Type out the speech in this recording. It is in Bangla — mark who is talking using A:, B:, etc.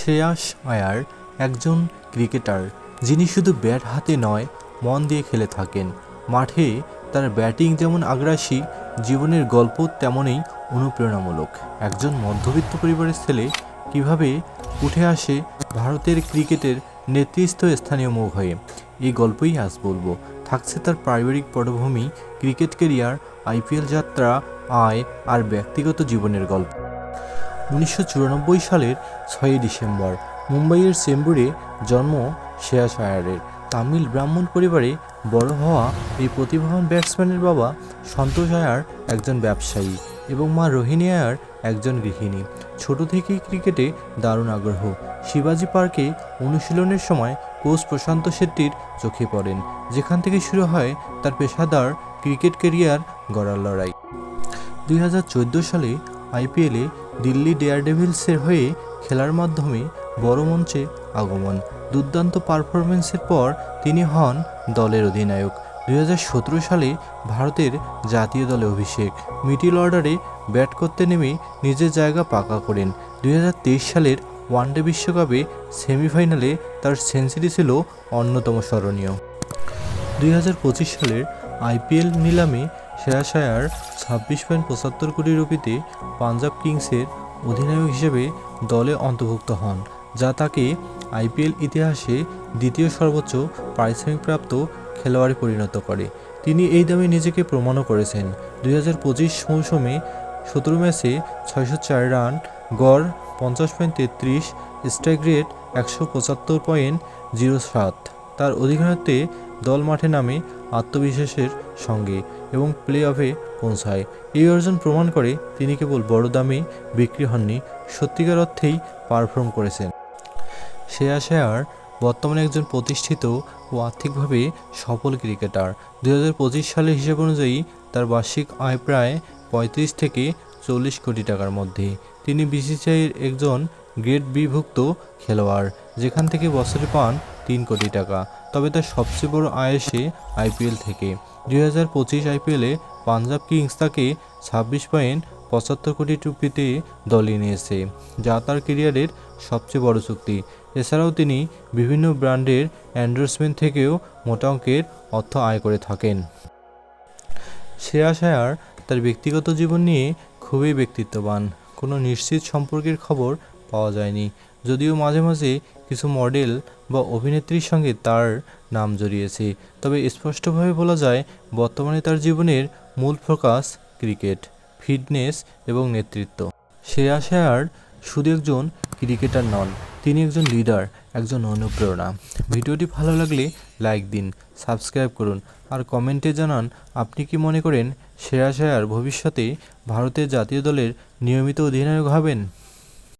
A: শ্রেয়াস আয়ার একজন ক্রিকেটার, যিনি শুধু ব্যাট হাতে নয়, মন দিয়ে খেলে থাকেন। মাঠে তার ব্যাটিং যেমন আগ্রাসী, জীবনের গল্প তেমনই অনুপ্রেরণামূলক। একজন মধ্যবিত্ত পরিবারের ছেলে কীভাবে উঠে আসে ভারতের ক্রিকেটের নেতৃস্থানীয় মুখ হয়ে, এই গল্পই আজ বলব। থাকছে তার পারিবারিক পটভূমি, ক্রিকেট কেরিয়ার আইপিএল যাত্রা, আয় আর ব্যক্তিগত জীবনের গল্প। উনিশশো চুরানব্বই সালের ছয়ই ডিসেম্বর। মুম্বাইয়ের চেম্বুরে জন্ম শ্রেয়াস আয়ারের তামিল ব্রাহ্মণ পরিবারে বড় হওয়া এই প্রতিভাবান ব্যাটসম্যানের বাবা সন্তোষ আয়ার একজন ব্যবসায়ী এবং মা রোহিণী আয়ার একজন গৃহিণী। ছোট থেকেই ক্রিকেটে দারুণ আগ্রহ। শিবাজি পার্কে অনুশীলনের সময় কোচ প্রশান্ত শেট্টির চোখে পড়েন, যেখান থেকে শুরু হয় তার পেশাদার ক্রিকেট কেরিয়ার গড়ার লড়াই। দুই হাজার চোদ্দ সালে আইপিএলে দিল্লি ডেয়ারডেভিলসের হয়ে খেলার মাধ্যমে বড় মঞ্চে আগমন। দুর্দান্ত পারফরমেন্সের পর তিনি হন দলের অধিনায়ক। দুই হাজার সতেরো সালে ভারতের জাতীয় দলে অভিষেক। মিডল অর্ডারে ব্যাট করতে নেমে নিজের জায়গা পাকা করেন। দুই হাজার তেইশ সালের ওয়ানডে বিশ্বকাপে সেমিফাইনালে তার সেঞ্চুরি ছিল অন্যতম স্মরণীয়। দুই হাজার পঁচিশ সালের আইপিএল নিলামে শ্রেয়াস আয়ার ছাব্বিশ পয়েন্ট পঁচাত্তর কোটি রুপিতে পাঞ্জাব কিংসের অধিনায়ক হিসেবে দলে অন্তর্ভুক্ত হন, যা তাকে আইপিএল ইতিহাসে দ্বিতীয় সর্বোচ্চ পারিশ্রমিকপ্রাপ্ত খেলোয়াড়ে পরিণত করে। তিনি এই দামে নিজেকে প্রমাণও করেছেন। দুই হাজার পঁচিশ মৌসুমে সতেরো ম্যাচে ছয়শো চার রান, গড় পঞ্চাশ পয়েন্ট তেত্রিশ, স্ট্রাইক রেট একশো পঁচাত্তর পয়েন্ট জিরো সাত। তার অধিনায়ত্বে দল মাঠে নামে আত্মবিশ্বাসের সঙ্গে এবং প্লে অফে পৌঁছায়। এই অর্জন প্রমাণ করে তিনি কেবল বড় দামে বিক্রি হননি, সত্যিকার অর্থেই পারফর্ম করেছেন। শ্রেয়া শেয়ার বর্তমানে একজন প্রতিষ্ঠিত ও আর্থিকভাবে সফল ক্রিকেটার। দু হাজার পঁচিশ সালের হিসাব অনুযায়ী তার বার্ষিক আয় প্রায় পঁয়ত্রিশ থেকে চল্লিশ কোটি টাকার মধ্যে। তিনি বিসিসিআইয়ের একজন গ্রেড বিভুক্ত খেলোয়াড়, যেখান থেকে বছরে পান তিন কোটি টাকা। তবে তার সবচেয়ে বড় আয় আসে আইপিএল থেকে। দুই হাজার পঁচিশ আইপিএলে পাঞ্জাব কিংস তাকে ছাব্বিশ পয়েন্ট পঁচাত্তর কোটি টুপিতে দলে নিয়েছে, যা তার কেরিয়ারের সবচেয়ে বড় চুক্তি। এছাড়াও তিনি বিভিন্ন ব্র্যান্ডের অ্যান্ডোর্সমেন্ট থেকেও মোটা অঙ্কের অর্থ আয় করে থাকেন। শ্রেয়া শায়ার তার ব্যক্তিগত জীবন নিয়ে খুবই ব্যক্তিত্ববান। কোনো নিশ্চিত সম্পর্কের খবর পাওয়া যায়নি। যদিও মাঝে মাঝে কিছু মডেল বা অভিনেত্রীর সঙ্গে তার নাম জড়িয়েছে, তবে স্পষ্টভাবে বলা যায় বর্তমানে তার জীবনের মূল ফোকাস ক্রিকেট, ফিটনেস এবং নেতৃত্ব। শ্রেয়া শেয়ার শুধু একজন ক্রিকেটার নন, তিনি একজন লিডার, একজন অনুপ্রেরণা। ভিডিওটি ভালো লাগলে লাইক দিন, সাবস্ক্রাইব করুন আর কমেন্টে জানান আপনি কি মনে করেন শ্রেয়া শেয়ার ভবিষ্যতে ভারতের জাতীয় দলের নিয়মিত অধিনায়ক হবেন?